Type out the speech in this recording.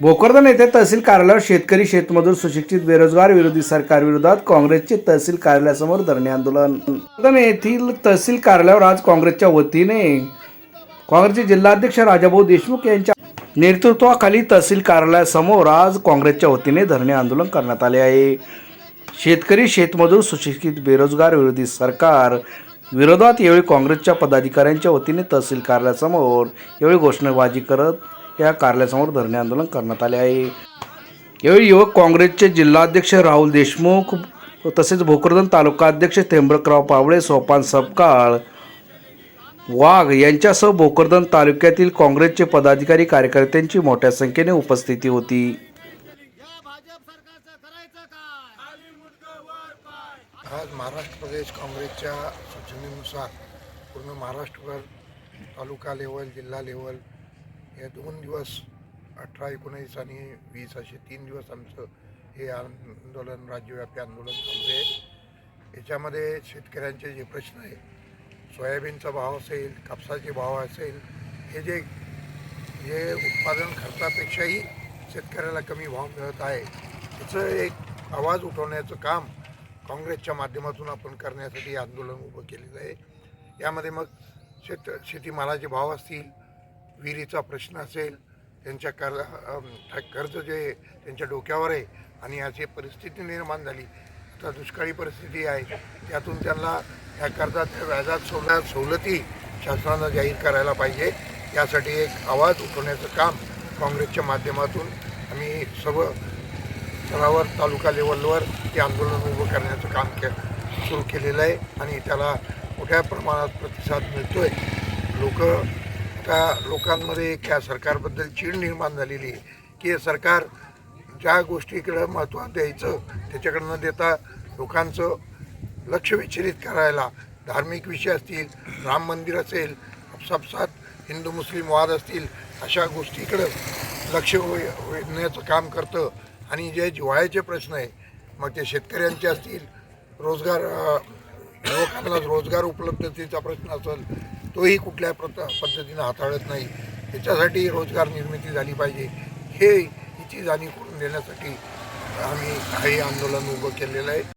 भोकरदन येथे तहसील कार्यालयावर शेतकरी शेतमजूर सुशिक्षित बेरोजगार विरोधी सरकार विरोधात काँग्रेसचे तहसील कार्यालयासमोर धरणे आंदोलन. भोकरदन येथील तहसील कार्यालयावर आज काँग्रेसच्या वतीने काँग्रेसचे जिल्हाध्यक्ष राजाभाऊ देशमुख यांच्या नेतृत्वाखाली तहसील कार्यालयासमोर आज काँग्रेसच्या वतीने धरणे आंदोलन करण्यात आले आहे. शेतकरी शेतमजूर सुशिक्षित बेरोजगार विरोधी सरकार विरोधात यावेळी काँग्रेसच्या पदाधिकाऱ्यांच्या वतीने तहसील कार्यालयासमोर यावेळी घोषणाबाजी करत या कार्यालयासमोर धरणे आंदोलन करण्यात आले आहे. यावेळी युवक काँग्रेसचे जिल्हाध्यक्ष राहुल देशमुख तसेच भोकरदन तालुका अध्यक्ष त्र्यंबकराव पावळे सोपान सपकाळ वाघ यांच्यासह भोकरदन तालुक्यातील काँग्रेसचे पदाधिकारी कार्यकर्त्यांची मोठ्या संख्येने उपस्थिती होती. आज महाराष्ट्र प्रदेश काँग्रेसच्या सूचनेनुसार पूर्ण महाराष्ट्रभर तालुका लेवल जिल्हा लेवल या दोन दिवस अठरा एकोणीस आणि वीस असे तीन दिवस आमचं हे आंदोलन राज्यव्यापी आंदोलन चालू आहे. याच्यामध्ये शेतकऱ्यांचे जे प्रश्न आहे सोयाबीनचा भाव असेल कापसाचे भाव असेल हे जे जे उत्पादन खर्चापेक्षाही शेतकऱ्याला कमी भाव मिळत आहे त्याचं एक आवाज उठवण्याचं काम काँग्रेसच्या माध्यमातून आपण करण्यासाठी आंदोलन उभं केलेलं आहे. यामध्ये मग शेत शेतीमालाचे भाव असतील विहिरीचा प्रश्न असेल त्यांच्या कर्ज कर्ज जे त्यांच्या डोक्यावर आहे आणि अशी परिस्थिती निर्माण झाली. आता दुष्काळी परिस्थिती आहे त्यातून त्यांना या कर्जाच्या व्याजात सोडण्यात सवलती शासनानं जाहीर करायला पाहिजे. यासाठी एक आवाज उठवण्याचं काम काँग्रेसच्या माध्यमातून आम्ही सर्व स्तरावर तालुका लेवलवर ते आंदोलन उभं करण्याचं काम के सुरू केलेलं आहे आणि त्याला मोठ्या प्रमाणात प्रतिसाद मिळतो आहे लोक आता लोकांमध्ये एक सरकारबद्दल चीड निर्माण झालेली आहे? की हे सरकार ज्या गोष्टीकडं महत्त्व द्यायचं त्याच्याकडं न देता लोकांचं लक्ष विचलित करायला धार्मिक विषय असतील राम मंदिर असेल आपसापसात हिंदू मुस्लिम वाद असतील अशा गोष्टीकडं लक्ष वेधण्याचं काम करतं. आणि जे जिवाळ्याचे प्रश्न आहे मग ते शेतकऱ्यांचे असतील रोजगार युवकांना रोजगार उपलब्धतेचा प्रश्न असेल तोही कुठल्या प्रत पद्धतीनं हाताळत नाही. त्याच्यासाठी रोजगार निर्मिती झाली पाहिजे. हे हिची जाणीव करून देण्यासाठी आम्ही हे आंदोलन उभं केलेलं आहे.